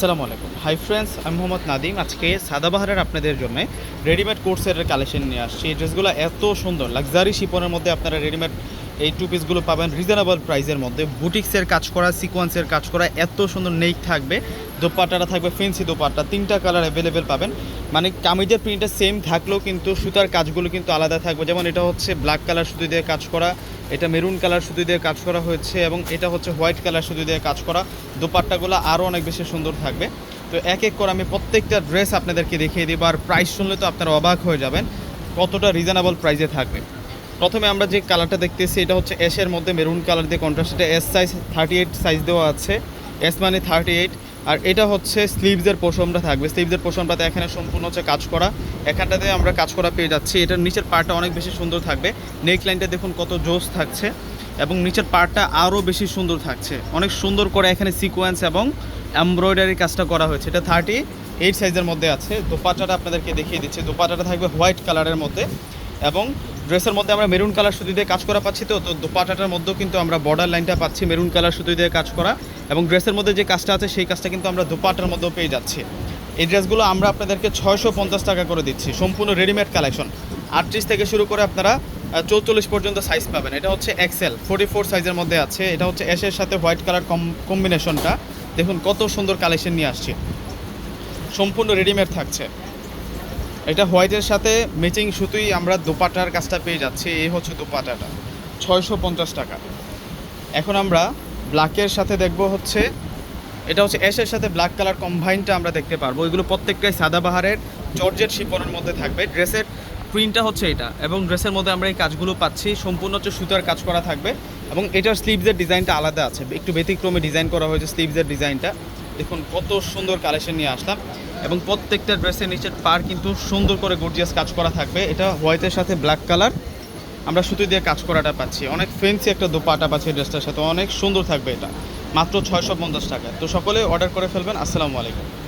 আসসালামু আলাইকুম। Hi friends আমি মোহাম্মদ নাদিম আজকে সাদাবাহারের আপনাদের জন্য রেডিমেড কোর্সের কালেকশন নিয়ে আসছি। এই ড্রেসগুলো এত সুন্দর লাক্সারি শিপনের মধ্যে আপনারা রেডিমেড এই টু পিসগুলো পাবেন। রিজনেবল প্রাইসের মধ্যে। বুটিক্সের কাজ করা সিকোয়েন্সের কাজ করা, এত সুন্দর নেই থাকবে। দোপাট্টাটা থাকবে ফেন্সি দোপাট্টা। তিনটা কালার অ্যাভেলেবেল পাবেন। মানে কামিজের প্রিন্টটা সেম থাকলেও কিন্তু সুতার কাজগুলো কিন্তু আলাদা থাকবে। যেমন এটা হচ্ছে ব্ল্যাক কালার সুতো দিয়ে কাজ করা, এটা মেরুন কালার সুতো দিয়ে কাজ করা হয়েছে এবং এটা হচ্ছে হোয়াইট কালার সুতো দিয়ে কাজ করা। দোপাট্টাগুলো আরও অনেক বেশি সুন্দর থাকবে। তো এক এক করে আমি প্রত্যেকটা ড্রেস আপনাদেরকে দেখিয়ে দিব আর প্রাইস শুনলে তো আপনারা অবাক হয়ে যাবেন কতটা রিজনেবল প্রাইসে থাকবে। প্রথমে আমরা যে কালারটা দেখতেছি, এটা হচ্ছে এসের মধ্যে মেরুন কালার দিয়ে কন্ট্রাস্ট এটা S size thirty eight size দেওয়া আছে। এস মানে থার্টি এইট আর এটা হচ্ছে স্লিভসের পোষণটা থাকবে। স্লিভসের পোষণটাতে এখানে সম্পূর্ণ হচ্ছে কাজ করা। এখানটাতে আমরা কাজ করা পেয়ে যাচ্ছি। এটার নিচের পার্টটা অনেক বেশি সুন্দর থাকবে। নেক লাইনটা দেখুন কত জোস থাকছে এবং নিচের পার্টটা আরও বেশি সুন্দর থাকছে। অনেক সুন্দর করে এখানে সিকোয়েন্স এবং এমব্রয়ডারি কাজটা করা হয়েছে। এটা থার্টি এইট সাইজের মধ্যে আছে। দোপাট্টাটা আপনাদেরকে দেখিয়ে দিচ্ছি। দোপাট্টাটা থাকবে হোয়াইট কালারের মধ্যে এবং ড্রেসের মধ্যে আমরা মেরুন কালার সুতি দিয়ে কাজ করা পাচ্ছি তো তো দোপাট্টাটার মধ্যেও কিন্তু আমরা বর্ডার লাইনটা পাচ্ছি মেরুন কালার সুতি দিয়ে কাজ করা। এবং ড্রেসের মধ্যে যে কাজটা আছে সেই কাজটা কিন্তু আমরা দোপাট্টার মধ্যেও পেয়ে যাচ্ছি। এই ড্রেসগুলো আমরা আপনাদেরকে ছয়শো পঞ্চাশ টাকা করে দিচ্ছি। সম্পূর্ণ রেডিমেড কালেকশন আটত্রিশ থেকে শুরু করে আপনারা চৌচল্লিশ পর্যন্ত সাইজ পাবেন। এটা হচ্ছে এক্সেল ফোর্টি ফোর সাইজের মধ্যে আছে। এটা হচ্ছে এসের সাথে হোয়াইট কালার কম্বিনেশনটা দেখুন কত সুন্দর কালেকশন নিয়ে আসছি। সম্পূর্ণ রেডিমেড থাকছে। এটা হোয়াইটের সাথে ম্যাচিং সুতোই আমরা দোপাটার কাজটা পেয়ে যাচ্ছি। এই হচ্ছে দোপাটাটা ছয়শো পঞ্চাশ টাকা। এখন আমরা ব্ল্যাকের সাথে দেখব হচ্ছে, এটা হচ্ছে অ্যাশের সাথে ব্ল্যাক কালার কম্বাইনটা আমরা দেখতে পারব। এগুলো প্রত্যেকটাই সাদাবাহারের জর্জেট শিপনের মধ্যে থাকবে। ড্রেসের প্রিন্টটা হচ্ছে এটা এবং ড্রেসের মধ্যে আমরা এই কাজগুলো পাচ্ছি। সম্পূর্ণ হচ্ছে সুতার কাজ করা থাকবে এবং এটার স্লিভসের ডিজাইনটা আলাদা আছে। একটু ব্যতিক্রমে ডিজাইন করা হয়েছে স্লিভসের ডিজাইনটা দেখুন, কত সুন্দর কালেকশন নিয়ে আসলাম। এবং প্রত্যেকটা ড্রেসের নিচের পার কিন্তু সুন্দর করে গর্জিয়াস কাজ করা থাকবে। এটা হোয়াইটের সাথে ব্ল্যাক কালার আমরা সুতো দিয়ে কাজ করাটা পাচ্ছি। অনেক ফেন্সি একটা দোপাটা পাচ্ছি ড্রেসটার সাথে। অনেক সুন্দর থাকবে এটা। মাত্র ছয়শো পঞ্চাশ টাকা। তো সকলে অর্ডার করে ফেলবেন। আসসালামু আলাইকুম।